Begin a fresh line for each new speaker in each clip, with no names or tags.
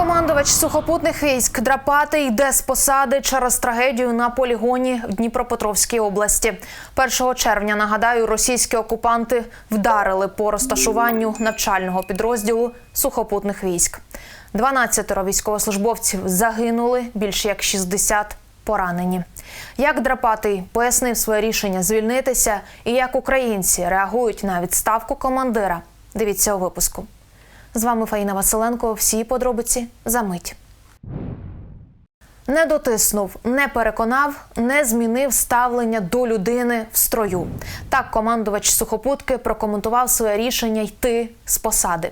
Командувач сухопутних військ Драпати йде з посади через трагедію на полігоні в Дніпропетровській області. 1 червня нагадаю, російські окупанти вдарили по розташуванню навчального підрозділу сухопутних військ. 12 військовослужбовців загинули, більше як 60 поранені. Як Драпатий пояснив своє рішення звільнитися, і як українці реагують на відставку командира. Дивіться у випуску. З вами Фаїна Василенко. Всі подробиці за мить. Не дотиснув, не переконав, не змінив ставлення до людини в строю. Так командувач сухопутки прокоментував своє рішення йти з посади.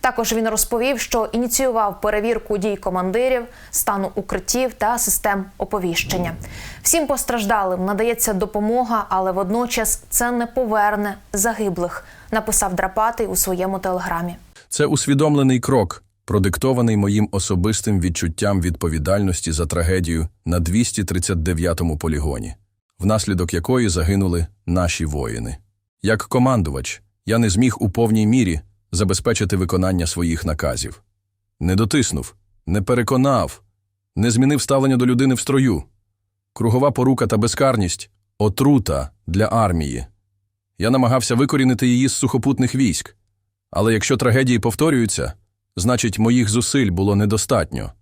Також він розповів, що ініціював перевірку дій командирів, стану укриттів та систем оповіщення. Всім постраждалим надається допомога, але водночас це не поверне загиблих, написав Драпатий у своєму телеграмі.
Це усвідомлений крок, продиктований моїм особистим відчуттям відповідальності за трагедію на 239-му полігоні, внаслідок якої загинули наші воїни. Як командувач, я не зміг у повній мірі забезпечити виконання своїх наказів. Не дотиснув, не переконав, не змінив ставлення до людини в строю. Кругова порука та безкарність отрута для армії. Я намагався викорінити її з сухопутних військ. Але якщо трагедії повторюються, значить моїх зусиль було недостатньо.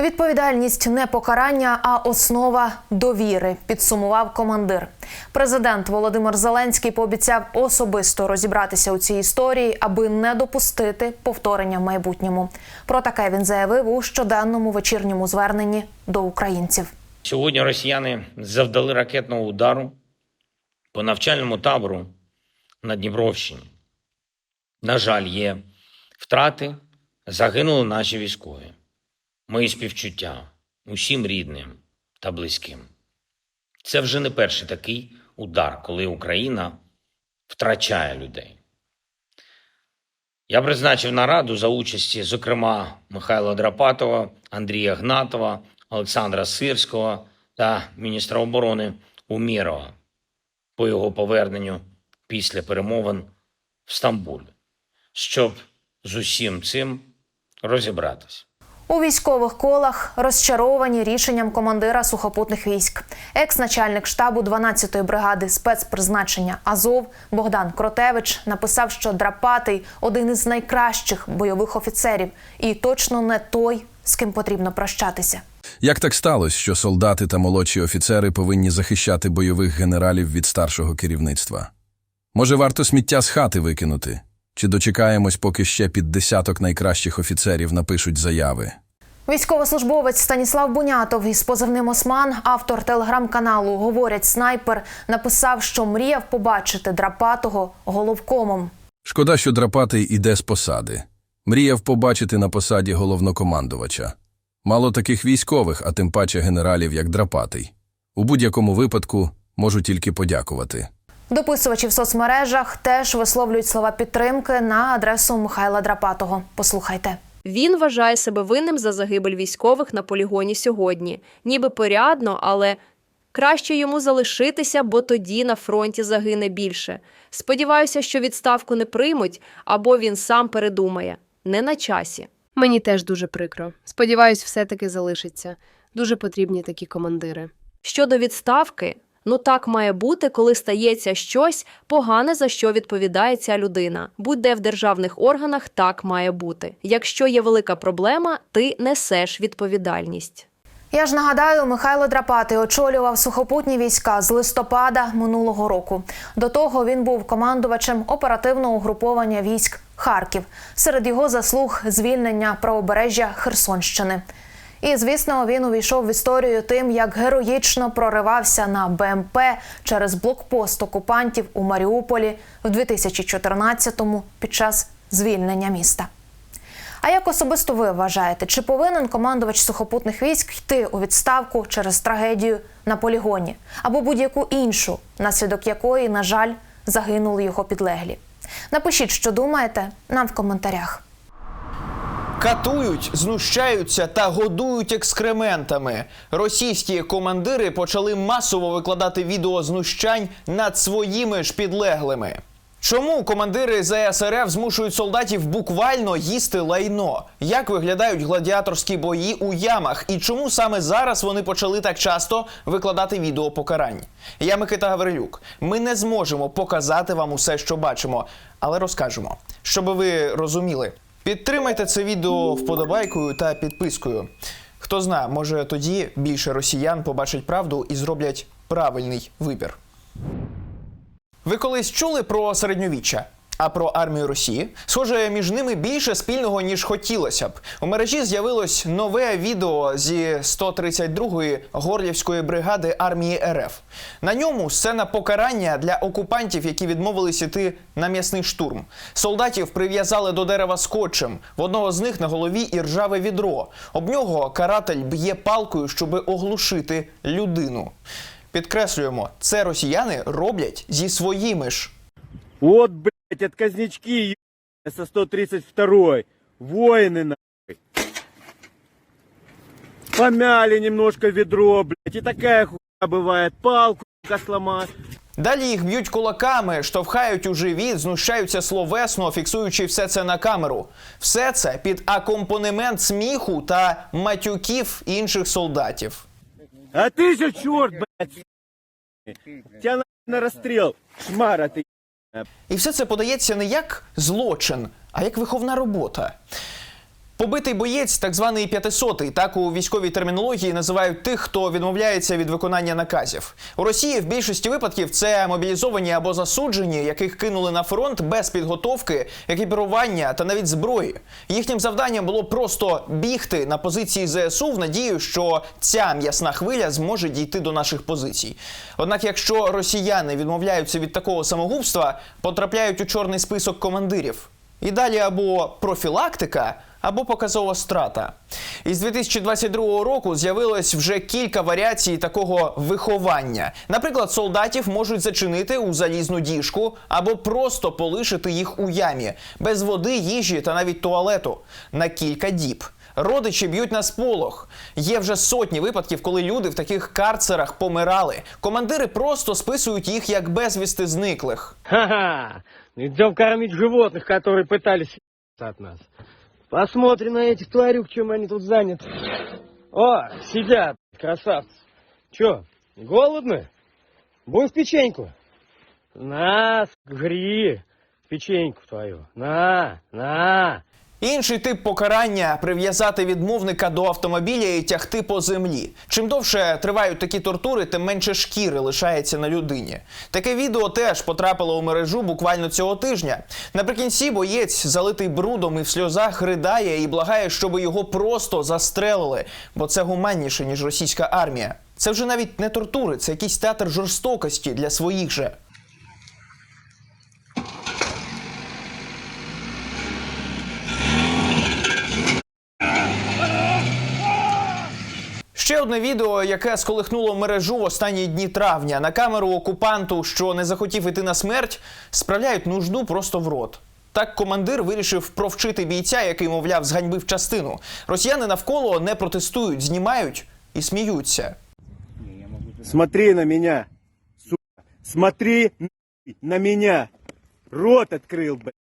Відповідальність не покарання, а основа довіри, підсумував командир. Президент Володимир Зеленський пообіцяв особисто розібратися у цій історії, аби не допустити повторення в майбутньому. Про таке він заявив у щоденному вечірньому зверненні до українців.
Сьогодні росіяни завдали ракетного удару по навчальному табору на Дніпровщині. На жаль, є втрати, загинули наші військові. Мої співчуття усім рідним та близьким. Це вже не перший такий удар, коли Україна втрачає людей. Я призначив нараду за участі, зокрема, Михайла Драпатова, Андрія Гнатова, Олександра Сирського та міністра оборони Умірова по його поверненню після перемовин в Стамбулі, щоб з усім цим розібратись.
У військових колах розчаровані рішенням командира сухопутних військ. Екс-начальник штабу 12-ї бригади спецпризначення Азов Богдан Кротевич написав, що Драпатий один із найкращих бойових офіцерів і точно не той, з ким потрібно прощатися.
Як так сталося, що солдати та молодші офіцери повинні захищати бойових генералів від старшого керівництва? Може, варто сміття з хати викинути? Чи дочекаємось, поки ще під десяток найкращих офіцерів напишуть заяви?
Військовослужбовець Станіслав Бунятов із позивним Осман, автор телеграм-каналу Говорять снайпер, написав, що мріяв побачити драпатого головкомом.
Шкода, що Драпатий іде з посади. Мріяв побачити на посаді головнокомандувача. Мало таких військових, а тим паче генералів, як Драпатий. У будь-якому випадку можу тільки подякувати.
Дописувачі в соцмережах теж висловлюють слова підтримки на адресу Михайла Драпатого. Послухайте.
Він вважає себе винним за загибель військових на полігоні сьогодні. Ніби порядно, але краще йому залишитися, бо тоді на фронті загине більше. Сподіваюся, що відставку не приймуть, або він сам передумає. Не на часі.
Мені теж дуже прикро. Сподіваюсь, все-таки залишиться. Дуже потрібні такі командири.
Щодо відставки, ну так має бути, коли стається щось погане, за що відповідає ця людина. Будь-де в державних органах так має бути. Якщо є велика проблема, ти несеш відповідальність.
Я ж нагадаю, Михайло Драпатий очолював сухопутні війська з листопада минулого року. До того він був командувачем оперативного угруповання військ Харків. Серед його заслуг звільнення правобережжя Херсонщини. І звісно, він увійшов в історію тим, як героїчно проривався на БМП через блокпост окупантів у Маріуполі в 2014-му під час звільнення міста. А як особисто ви вважаєте, чи повинен командувач сухопутних військ йти у відставку через трагедію на полігоні або будь-яку іншу, наслідок якої, на жаль, загинули його підлеглі? Напишіть, що думаєте, нам в коментарях.
Катують, знущаються та годують екскрементами. Російські командири почали масово викладати відео знущань над своїми ж підлеглими. Чому командири ЗСРФ змушують солдатів буквально їсти лайно? Як виглядають гладіаторські бої у ямах? І чому саме зараз вони почали так часто викладати відео покарань? Я Микита Гаврилюк. Ми не зможемо показати вам усе, що бачимо, але розкажемо, щоб ви розуміли. Підтримайте це відео вподобайкою та підпискою. Хто знає, може тоді більше росіян побачать правду і зроблять правильний вибір. Ви колись чули про середньовіччя? А про армію Росії? Схоже, між ними більше спільного, ніж хотілося б. У мережі з'явилось нове відео зі 132-ї горлівської бригади армії РФ. На ньому сцена покарання для окупантів, які відмовились іти на м'ясний штурм. Солдатів прив'язали до дерева скотчем. В одного з них на голові і ржаве відро. Об нього каратель б'є палкою, щоби оглушити людину. Підкреслюємо, це росіяни роблять зі своїми ж.
Блядь, отказнички ё- со 132-й. Воины, нахуй. Помяли немножко ведро, блядь. И такая хуйня бывает. Палку, сука, сломать.
Далі їх б'ють кулаками, штовхають у живіт, знущаються словесно, фіксуючи все це на камеру. Все це під акомпанемент сміху та матюків інших солдатів.
А ты же черт, блядь. Тебя на, на расстрел. Шмара ты.
І все це подається не як злочин, а як виховна робота. Побитий боєць, так званий п'ятисотий, так у військовій термінології називають тих, хто відмовляється від виконання наказів. У Росії в більшості випадків це мобілізовані або засуджені, яких кинули на фронт без підготовки, екіпірування та навіть зброї. Їхнім завданням було просто бігти на позиції ЗСУ в надію, що ця м'ясна хвиля зможе дійти до наших позицій. Однак, якщо росіяни відмовляються від такого самогубства, потрапляють у чорний список командирів. І далі або профілактика, або показова страта. Із 2022 року з'явилось вже кілька варіацій такого виховання. Наприклад, солдатів можуть зачинити у залізну діжку або просто полишити їх у ямі без води, їжі та навіть туалету на кілька діб. Родичі б'ють на сполох. Є вже сотні випадків, коли люди в таких карцерах помирали. Командири просто списують їх як безвісти зниклих.
Ха-ха. Идем кормить животных, которые пытались от нас. Посмотрим на этих тварюк, чем они тут заняты. О, сидят, красавцы. Че, голодны? Будем в печеньку? На, гри, печеньку твою. На, на.
Інший тип покарання прив'язати відмовника до автомобіля і тягти по землі. Чим довше тривають такі тортури, тим менше шкіри лишається на людині. Таке відео теж потрапило у мережу буквально цього тижня. Наприкінці боєць, залитий брудом і в сльозах, ридає і благає, щоб його просто застрелили, бо це гуманніше ніж російська армія. Це вже навіть не тортури, це якийсь театр жорстокості для своїх же. Ще одне відео, яке сколихнуло мережу в останні дні травня. На камеру окупанту, що не захотів іти на смерть, справляють нужду просто в рот. Так командир вирішив провчити бійця, який, мовляв, зганьбив частину. Росіяни навколо не протестують, знімають і сміються.
Смотри на меня, сука. Смотри на меня. Рот открыл, блядь.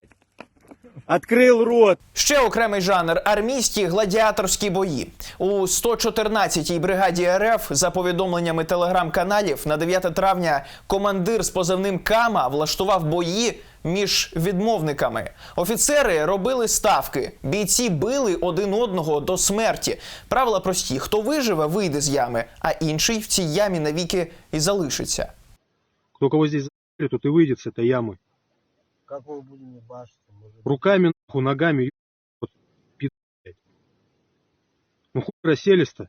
Открыл рот.
Ще окремий жанр армійські гладіаторські бої. У 114-й бригаді РФ, за повідомленнями телеграм-каналів, на 9 травня командир з позивним Кама влаштував бої між відмовниками. Офіцери робили ставки, бійці били один одного до смерті. Правила прості: хто виживе, вийде з ями, а інший в цій ямі навіки і залишиться.
Кто кого здесь за***ли, тот и выйдет с этой ямы.
Как вы будем ебашиться?
Руками, нахуй, ногами, вот. Ну хуй расселись-то.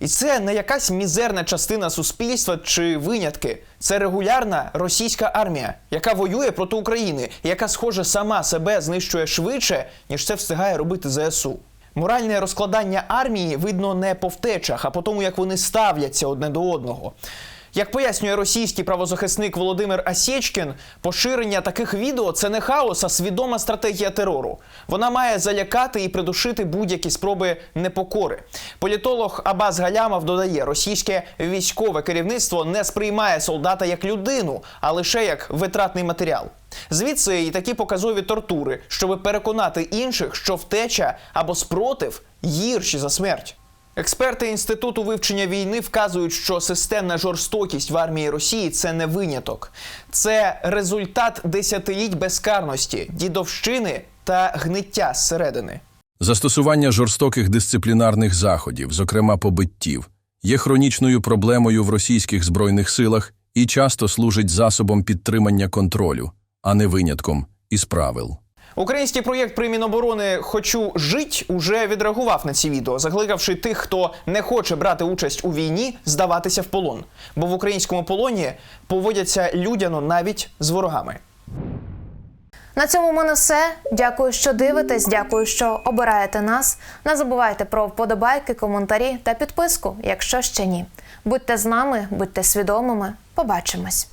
І це не якась мізерна частина суспільства чи винятки. Це регулярна російська армія, яка воює проти України, яка, схоже, сама себе знищує швидше, ніж це встигає робити ЗСУ. Моральне розкладання армії видно не по втечах, а по тому, як вони ставляться одне до одного. Як пояснює російський правозахисник Володимир Асєчкін, поширення таких відео це не хаос, а свідома стратегія терору. Вона має залякати і придушити будь-які спроби непокори. Політолог Абаз Галямов додає, російське військове керівництво не сприймає солдата як людину, а лише як витратний матеріал. Звідси і такі показові тортури, щоб переконати інших, що втеча або спротив гірші за смерть. Експерти інституту вивчення війни вказують, що системна жорстокість в армії Росії це не виняток, це результат десятиліть безкарності, дідовщини та гниття зсередини.
Застосування жорстоких дисциплінарних заходів, зокрема побиттів, є хронічною проблемою в російських збройних силах і часто служить засобом підтримання контролю, а не винятком із правил.
Український проєкт при Міноборони Хочу жить уже відреагував на ці відео, закликавши тих, хто не хоче брати участь у війні, здаватися в полон. Бо в українському полоні поводяться людяно навіть з ворогами.
На цьому в мене все. Дякую, що дивитесь. Дякую, що обираєте нас. Не забувайте про вподобайки, коментарі та підписку, якщо ще ні. Будьте з нами, будьте свідомими. Побачимось.